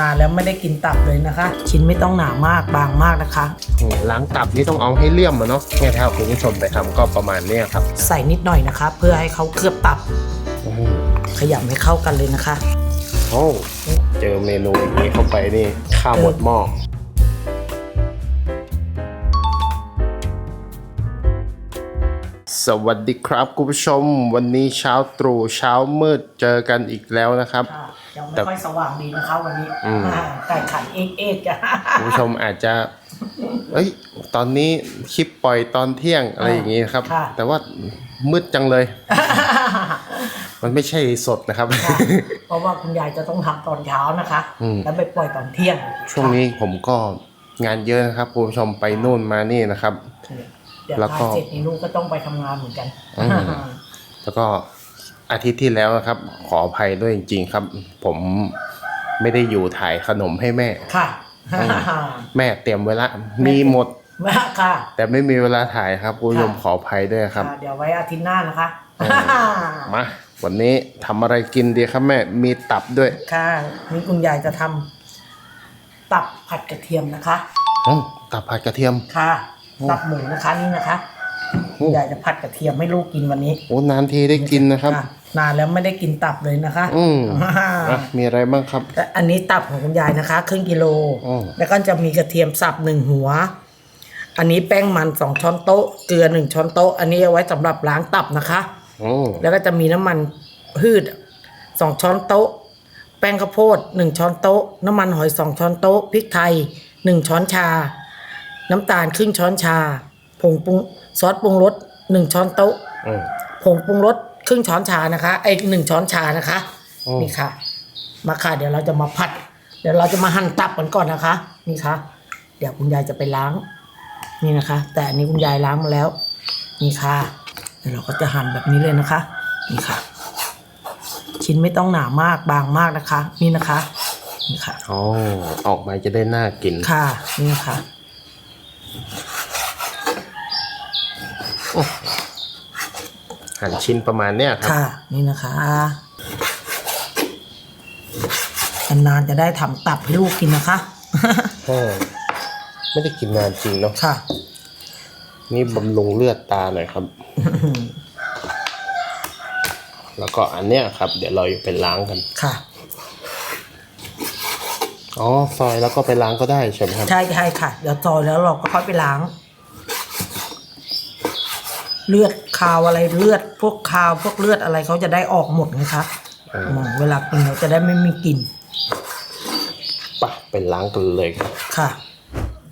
นานแล้วไม่ได้กินตับเลยนะคะ ชิ้นไม่ต้องหนามากบางมากนะคะอืมล้างตับนี่ต้องเอาให้เลี่ยมอะเนาะเนี่ยถ้าคุณผู้ชมไปทำก็ประมาณเนี้ยครับใส่นิดหน่อยนะคะ เพื่อให้เขาเคลือบตับอืมขยำให้เข้ากันเลยนะคะ โอ้เจอเมนูอย่างนี้เข้าไปนี่ข้าวหมดหม้อ สวัสดีครับคุณผู้ชม วันนี้เช้าตรู่เช้ามืดเจอกันอีกแล้วนะครับ ค่ะยังไม่แต่ค่อยสว่างดีนะคะวันนี้อืม อ่าไก่ขันเอกเอกจ้ะคุณผู้ชมอาจจะเอ้ยตอนนี้คลิปปล่อยตอนเที่ยงอะไรอย่างนี้นะครับค่ะแต่ว่ามืดจังเลย มันไม่ใช่สดนะครับ ค่ะเพราะว่าคุณยายจะต้องทำตอนเช้านะคะ อืม แล้วไปปล่อยตอนเที่ยงช่วงนี้ผมก็งานเยอะนะครับคุณผู้ชมไปนู่นมานี่นะครับ เดี๋ยวแล้วก็ทานเสร็จนี่ลูกก็ต้องไปทำงานเหมือนกัน อืม แล้วก็อาทิตย์ที่แล้วนะครับ ขออภัยด้วยจริงๆครับ ผมไม่ได้อยู่ถ่ายขนมให้แม่ ค่ะอืมแม่เตรียมไว้ละมีหมด มาค่ะ แต่ไม่มีเวลาถ่ายครับคุณผู้ชมค่ะ ขออภัยด้วยครับค่ะเดี๋ยวไว้อาทิตย์หน้านะคะ อืม มาวันนี้ทำอะไรกินดีครับแม่ มีตับด้วยค่ะนี่คุณยายจะทำตับผัดกระเทียมนะคะ อืมตับผัดกระเทียม ค่ะ โอ้ตับหมูนะคะนี่นะคะโอ้คุณยายจะผัดกระเทียมให้ลูกกินวันนี้ โอ้นานทีได้กินนะครับค่ะนานแล้วไม่ได้กินตับเลยนะคะ อืมอ่าอะมีอะไรบ้างครับแต่อันนี้ตับของคุณยายนะคะ ครึ่งกิโลอืมแล้วก็จะมีกระเทียมสับหนึ่งหัว อันนี้แป้งมันสองช้อนโต๊ะ เกลือหนึ่งช้อนโต๊ะ อันนี้เอาไว้สำหรับล้างตับนะคะโอ้แล้วก็จะมีน้ำมันพืชสองช้อนโต๊ะ แป้งข้าวโพดหนึ่งช้อนโต๊ะ น้ำมันหอยสองช้อนโต๊ะ พริกไทยหนึ่งช้อนชา น้ำตาลครึ่งช้อนชา ผงปรุงซอสปรุงรสหนึ่งช้อนโต๊ะอืม ผงปรุงรสครึ่งช้อนชานะคะไอ้หนึ่งช้อนชานะคะอืม นี่ค่ะ มาค่ะ เดี๋ยวเราจะมาผัด เดี๋ยวเราจะมาหั่นตับกันก่อนนะคะ นี่ค่ะ เดี๋ยวคุณยายจะไปล้าง นี่นะคะ แต่อันนี้คุณยายล้างมาแล้ว นี่ค่ะเดี๋ยวเราก็จะหั่นแบบนี้เลยนะคะ นี่ค่ะ ชิ้นไม่ต้องหนามากบางมากนะคะ นี่นะคะ นี่ค่ะโอ้ออกมาจะได้น่ากินค่ะ นี่ค่ะ หั่นชิ้นประมาณเนี้ยครับ ค่ะ นี่นะคะนานๆจะได้ทำตับให้ลูกกินนะคะโอ้ไม่ได้กินนานจริงเนาะค่ะ นี่บำรุงเลือดตาหน่อยครับ แล้วก็อันเนี้ยครับ เดี๋ยวเราไปล้างกันค่ะ อ๋อซอยแล้วก็ไปล้างก็ได้ใช่ไหมครับ ใช่ใช่ค่ะ เดี๋ยวซอยแล้วเราก็ค่อยไปล้าง เลือดคาวอะไรเลือด พวกคาวพวกเลือดอะไรเขาจะได้ออกหมดนะคะเออมเวลากินเราจะได้ไม่มีกลิ่นไปะไปล้างกันเลยครับค่ะ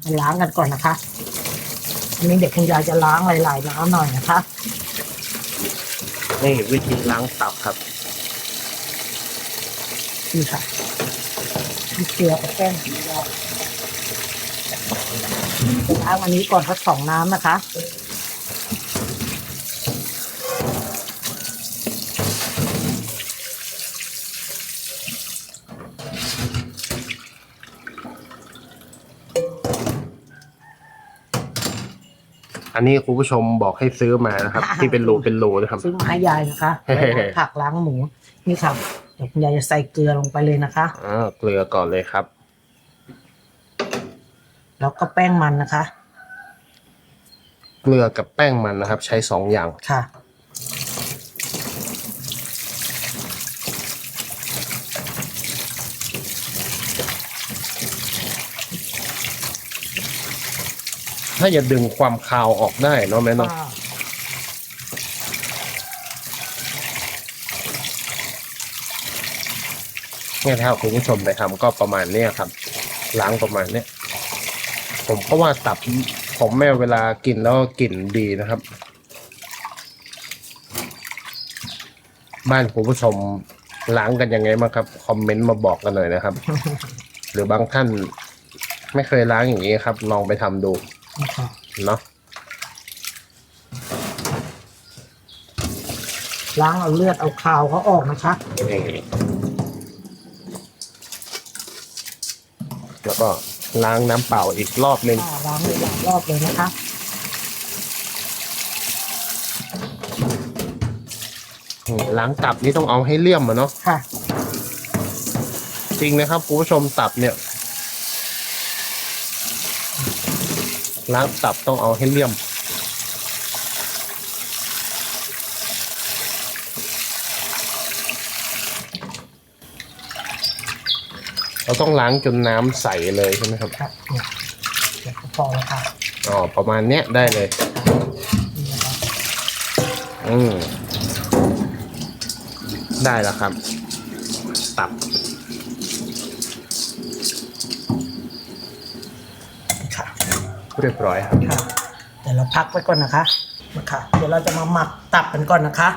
ไปล้างกันก่อนนะคะอันนี้เด็กคุณยายจะล้างหลายๆน้ำหน่อยนะคะ นี่วิธีล้างตับครับนี่ค่ะ มีเกลือกับแป้งสีดำไปล้างอันนี้ก่อนสักสองน้ำนะคะอันนี้คุณผู้ชมบอกให้ซื้อมานะครับ ที่เป็นรูเป็นรูนะครับ ซื้อมาให้ยายนะคะไว้ล้างผักล้างหมูนี่ค่ะ เดี๋ยวคุณยายจะใส่เกลือลงไปเลยนะคะอ่าเกลือก่อนเลยครับ แล้วก็แป้งมันนะคะ เกลือกับแป้งมันนะครับ ใช้สองอย่างค่ะ ถ้าจะดึงความคาวออกได้เนาะแม่เนาะ เนี่ยถ้าคุณผู้ชมไปทำก็ประมาณเนี้ยครับ ล้างประมาณเนี้ยผมก็ว่าตับของแม่เวลากินแล้วกลิ่นดีนะครับ บ้านคุณผู้ชมล้างกันยังไงบ้างครับคอมเมนต์มาบอกกันหน่อยนะครับ หรือบางท่านไม่เคยล้างอย่างนี้ครับ ลองไปทำดูนี่ค่ะเนาะล้างเอาเลือดเอาคาวเขาออกนะคะ นี่แล้ว ก็ล้างน้ำเปล่าอีกรอบหนึ่งอ่าล้างเลยหลายรอบเลยนะคะอืมล้างตับนี่ต้องเอาให้เลี่ยมอะเนาะค่ะ จริงนะครับคุณผู้ชมตับเนี่ย ล้างตับต้องเอาให้เลี่ยม เราต้องล้างจนน้ำใสเลยใช่ไหมครับ ครับเนี่ยเดี๋ยวก็พอแล้วค่ะอ๋อ ประมาณเนี้ยได้เลย นี่นะครับอืมได้แล้วครับ ตับ ค่ะ เรียบร้อยครับ ค่ะเดี๋ยวเราพักไว้ก่อนนะคะมาค่ะเดี๋ยวเราจะมาหมักตับกันก่อนนะคะ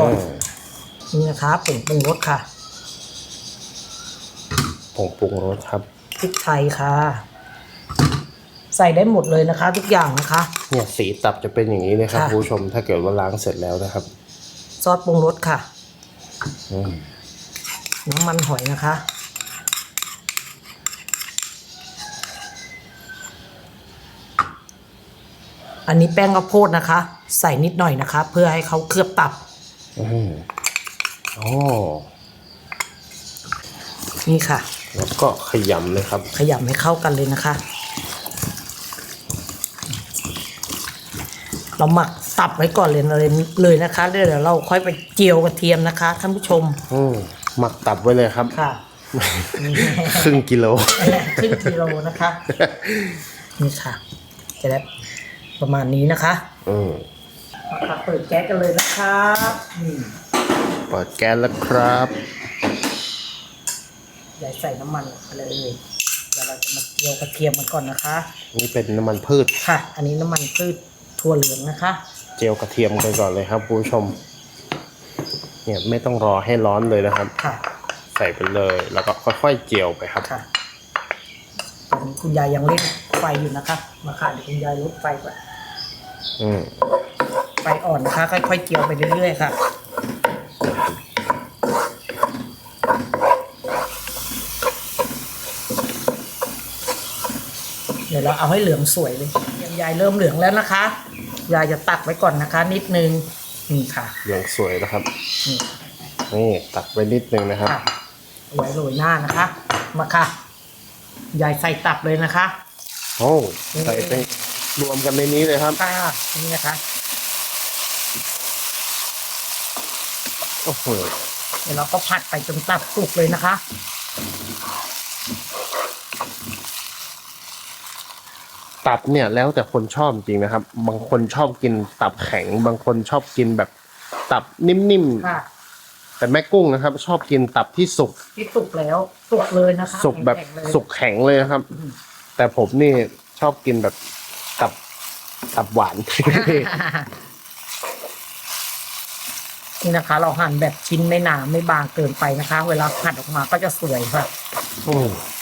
ก่อน นี่นะคะผงปรุงรสค่ะ ผงปรุงรสครับพริกไทยค่ะ ใส่ได้หมดเลยนะคะ ทุกอย่างนะคะ เนี่ยสีตับจะเป็นอย่างนี้เลยครับค่ะ คุณผู้ชมถ้าเกิดว่าล้างเสร็จแล้วนะครับซอสปรุงรสค่ะ อืมน้ำมันหอยนะคะ อันนี้แป้งข้าวโพดนะคะ ใส่นิดหน่อยนะคะ เพื่อให้เขาเคลือบตับ อืมโอ้นี่ค่ะ แล้วก็ขยำเลยครับ ขยำให้เข้ากันเลยนะคะ เราหมักตับไว้ก่อนเลยเลยเลยนะคะเดี๋ยวเราค่อยไปเจียวกระเทียมนะคะท่านผู้ชมอืมหมักตับไว้เลยครับ ค่ะ ครึ่งกิโลครึ่งกิโลนะคะนี่ค่ะจะได้ประมาณนี้นะคะอืมมาค่ะเปิดแก๊สกันเลยนะคะนี่เปิดแก๊สแล้วครับ อย่าใส่น้ำมันไปเลยเดี๋ยวเราจะมาเจียวกระเทียมกันก่อนนะคะ นี่เป็นน้ำมันพืชค่ะ อันนี้น้ำมันพืชถั่วเหลืองนะคะ เจียวกระเทียมกันก่อนเลยครับคุณผู้ชม เนี่ยไม่ต้องรอให้ร้อนเลยนะครับ ค่ะ ใส่ไปเลยแล้วก็ค่อยๆเจียวไปครับ ค่ะตอนนี้คุณยายยังเล่นไฟอยู่นะคะ มาค่ะเดี๋ยวคุณยายลดไฟก่อนอืมไฟอ่อนนะคะค่อยๆเจียวไปเรื่อยๆค่ะ เดี๋ยวเราเอาให้เหลืองสวยเลยยังยายเริ่มเหลืองแล้วนะคะ ยายจะตักไว้ก่อนนะคะ นิดนึงนี่ค่ะเหลืองสวยแล้วครับนี่นี่ตักไว้นิดนึงนะครับค่ะเอาไว้โรยหน้านะคะ มาค่ะ ยายใส่ตับเลยนะคะ โอ้ใส่ไปรวมกันในนี้เลยครับค่ะนี่นะคะ โอ้โห เดี๋ยวเราก็ผัดไปจนตับสุกเลยนะคะ ตับเนี่ยแล้วแต่คนชอบจริงนะครับ บางคนชอบกินตับแข็ง บางคนชอบกินแบบตับนิ่มค่ะ ๆ แต่แม่กุ้งนะครับ ชอบกินตับที่สุก ที่สุกแล้ว สุกเลยนะคะสุกแบบข็งๆเลย สุกแข็งเลยนะครับแต่ผมนี่ชอบกินแบบตับตับหวาน นี่นะคะ เราหั่นแบบชิ้นไม่หนาไม่บางเกินไปนะคะ เวลาผัดออกมาก็จะสวยค่ะ อืมเดี๋ยว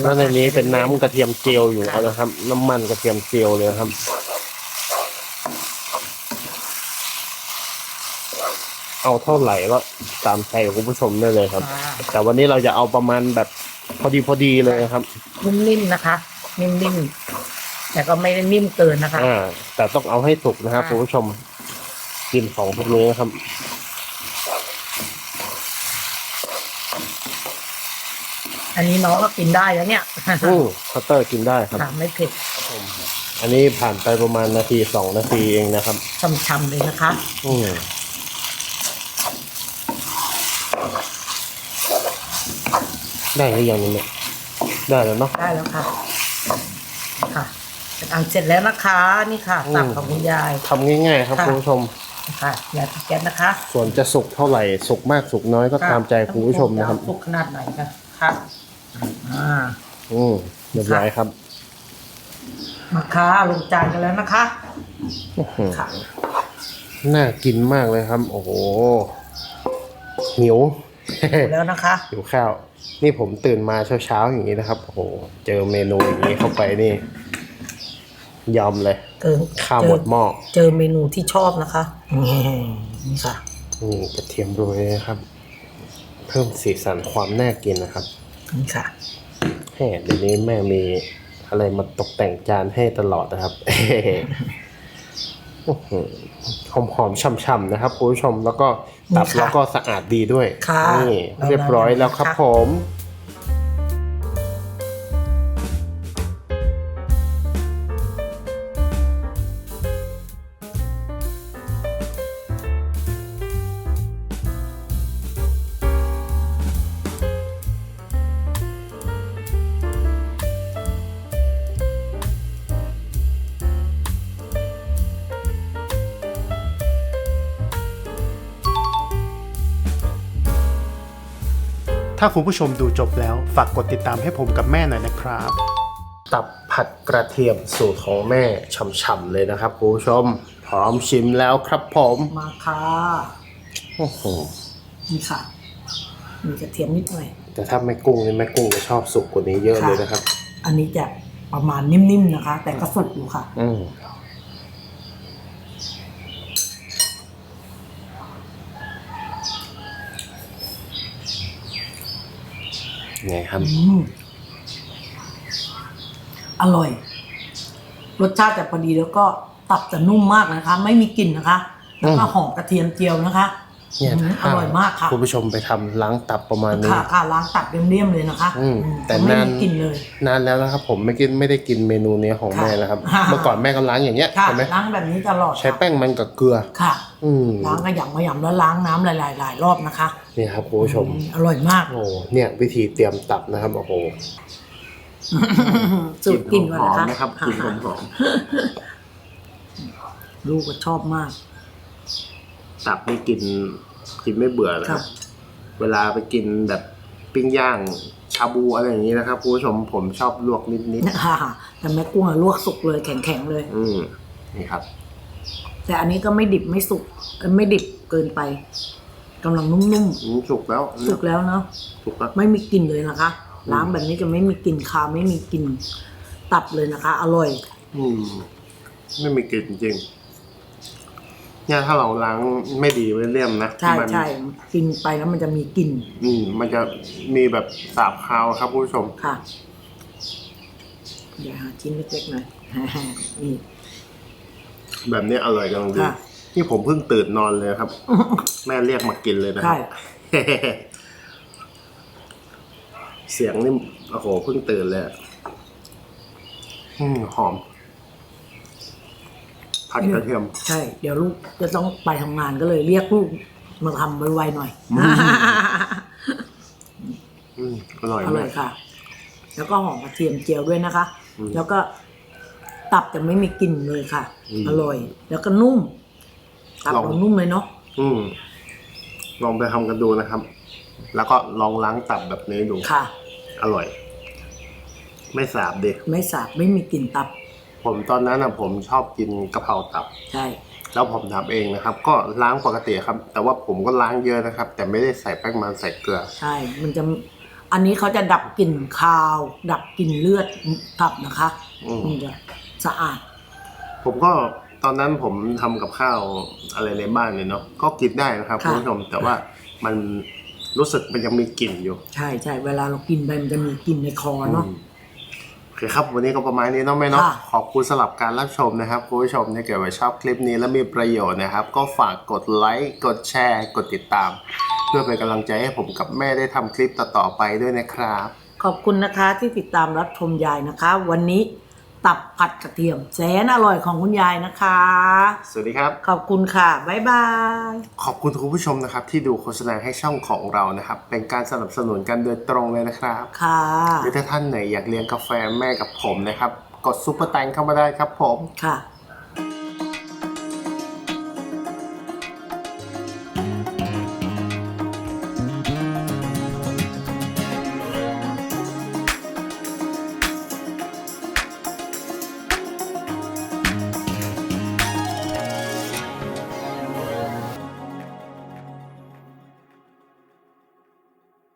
แล้เราวในนี้เป็นน้ำกระเทียมเจียวอยู่แล้วนะครับ น้ำมันกระเทียมเจียวเลยนะครับ เอาเท่าไหร่ก็ตามใจคุณผู้ชมได้เลยครับค่ะแต่วันนี้เราจะเอาประมาณแบบพอดีพอดีเลยครับ นิ่มๆนะคะ นิ่มๆแต่ก็ไม่ได้นิ่มเกินนะคะ อ่า แต่ต้องเอาให้สุกนะครับค่ะ คุณผู้ชม กินของพวกนี้นะครับ อันนี้น้องก็กินได้แล้วเนี่ยอืมคัตเตอร์กินได้ครับ ค่ะไม่เผ็ดอันนี้ผ่านไปประมาณนาทีสองนาทีเองนะครับ ช่ำๆเลยนะคะ อืมได้หรือยังเนี่ยได้แล้วเนาะ ได้แล้วค่ะค่ะเป็นอันเสร็จแล้วนะคะ นี่ค่ะอืม ตับของคุณยาย ทำง่ายๆครับค่ะ คุณผู้ชมค่ะยายปิดแก๊สนะคะส่วนจะสุกเท่าไหร่ สุกมากสุกน้อยก็ตามใจคุณผู้ชมนะครับ สุกขนาดไหนคะค่ะ อ่าอืมเรียบร้อยครับมาค่ะลงจานกันแล้วนะคะอื้อหือค่ะน่ากินมากเลยครับ โอ้โหหิว แล้วนะคะ หิวข้าว นี่ผมตื่นมาเช้าๆอย่างนี้นะครับ โอ้โห เจอเมนูอย่างนี้เข้าไปนี่ ยอมเลยเกินข้าวหมดหม้อ เจอเมนูที่ชอบนะคะนี่ค่ะ นี่กระเทียมโรยนะครับ เพิ่มสีสันความน่ากินนะครับ นี่ค่ะแม่เดี๋ยวนี้แม่มีอะไรมาตกแต่งจานให้ตลอดนะครับโอ้โหหอมหอมๆช่ำๆนะครับคุณผู้ชมแล้วก็ตับนี่ค่ะแล้วก็สะอาดดีด้วยค่ะนี่เราเรียบร้อยแล้วครับค่ะผม ถ้าคุณผู้ชมดูจบแล้วฝากกดติดตามให้ผมกับแม่หน่อยนะครับ ตับผัดกระเทียมสูตรของแม่ฉ่ำๆเลยนะครับคุณผู้ชม พร้อมชิมแล้วครับผมมาค่ะโอ้โหนี่ค่ะ มีกระเทียมนิดหน่อย แต่ถ้าแม่กุ้งนี่แม่กุ้งจะชอบสุกกว่านี้เยอะเลยนะครับ อันนี้จะประมาณนิ่มๆนะคะ แต่ก็สุกอยู่ค่ะ อืม ไงครับ อืมอร่อย รสชาติจะพอดีแล้วก็ตับจะนุ่มมากนะคะ ไม่มีกลิ่นนะคะ แล้วก็อืมหอมกระเทียมเจียวนะคะ เนี่ยอืมอถ้าร่อยมากค่ะคุณผู้ชมไปทำล้างตับประมาณนี้ค่ะค่ะล้างตับเลี่ยมๆเลยนะคะอืมอืมแต่ไม่นานมีกลิ่นเลยนานแล้วนะครับผมไม่กินไม่ได้กินเมนูนี้ของค่ะแม่แล้วครับค่ะเมื่อก่อนแม่ก็ล้างอย่างเงี้ยค่ะใช่ไหมล้างแบบนี้ตลอดใช้แป้งมันกับเกลือค่ะอืมล้างกระหย่ำกระหย่ำแล้วล้างน้ำหลายๆหลายรอบนะคะนี่ครับคุณผู้ชมอือร่อยมากโอ้เนี่ยวิธีเตรียมตับนะครับโอ้โหสูตรกลิ่นก่อนหอนะมคะๆนะครับกลิ่นหอมหอมลูกก็ชอบมากๆ ตับนี่กินกินไม่เบื่อนะครับค่ะเวลาไปกินแบบปิ้งย่างชาบูอะไรอย่างนี้นะครับคุณผู้ชมผมชอบลวกนิดค่ะแต่แม่กุ้งอะลวกสุกเลยแข็งๆเลย ๆอืมนี่ครับ แต่อันนี้ก็ไม่ดิบไม่สุกเอ้ยไม่ดิบเกินไปกำลังนุ่มอืมสุกแล้วๆสุกแล้วเนาะสุกแล้วไม่มีกลิ่นเลยนะคะ ล้างแบบนี้จะไม่มีกลิ่นคาวไม่มีกลิ่นตับเลยนะคะ อร่อย อืมไม่มีกลิ่นจริง เนี่ยถ้าเราล้างไม่ดีไม่เลี่ยมนะใช่มันใช่กินไปแล้วมันจะมีกลิ่นอืมมันจะมีแบบสาบคาวครับคุณผู้ชม ค่ะ เดี๋ยวหาชิ้นเล็กๆหน่อยนี่แบบนี้อร่อยกำลังดีค่ะนี่ผมเพิ่งตื่นนอนเลยครับ แม่เรียกมากินเลยนะคใช่รับเสียงนี่โอ้โหเพิ่งตื่นเลยอะอืมหอม ผัดกระเทียม ใช่ เดี๋ยวลูกจะต้องไปทำงานก็เลยเรียกลูกมาทำไวๆหน่อย อืมอร่อยอร่มาอยกค่ะ แล้วก็หอมกระเทียมเจียวด้วยนะคะ อืมแล้วก็ตับจะไม่มีกลิ่นเลยค่ะ อืมอร่อย แล้วก็นุ่ม ตับลองเรานุ่มเลยเนาะ อืมลองไปทำกันดูนะครับ แล้วก็ลองล้างตับแบบนี้ดู ค่ะ อร่อย ไม่สาบดิ ไม่สาบไม่มีกลิ่นตับ ผมตอนนั้นนะผมชอบกินกะเพราตับ ใช่ แล้วผมทำเองนะครับ ก็ล้างปกติครับ แต่ว่าผมก็ล้างเยอะนะครับ แต่ไม่ได้ใส่แป้งมันใส่เกลือ ใช่ มันจะ อันนี้เขาจะดับกลิ่นคาว ดับกลิ่นเลือดตับนะคะอืม มันจะสะอาด ผมก็ตอนนั้นผมทำกับข้าวอะไรในบ้านเนี่ยเนาะก็กินได้นะครับค่ะ คุณผู้ชมแต่ว่ามันรู้สึกมันยังมีกลิ่นอยู่ใช่ใช่ เวลาเรากินไปมันจะมีกลิ่นในคอเนาะ อืมโอเคครับ วันนี้ก็ประมาณนี้เนาะแม่เนาะค่ะขอบคุณสำหรับการรับชมนะครับคุณผู้ชมถ้าเกิดว่าชอบคลิปนี้และมีประโยชน์นะครับ ก็ฝากกดไลค์กดแชร์ กดติดตาม เพื่อเป็นกำลังใจให้ผมกับแม่ได้ทำคลิปต่อๆไปด้วยนะครับ ขอบคุณนะคะที่ติดตามรับชมยายนะคะ วันนี้ ตับผัดกระเทียม แสนอร่อยของคุณยายนะคะ สวัสดีครับ ขอบคุณค่ะ บ๊ายบาย ขอบคุณคุณผู้ชมนะครับ ที่ดูโฆษณาให้ช่องของเรานะครับ เป็นการสนับสนุนกันโดยตรงเลยนะครับค่ะ หรือถ้าท่านไหนอยากเลี้ยงกาแฟแม่กับผมนะครับ กดซุปเปอร์แตงเข้ามาได้ครับผม ค่ะ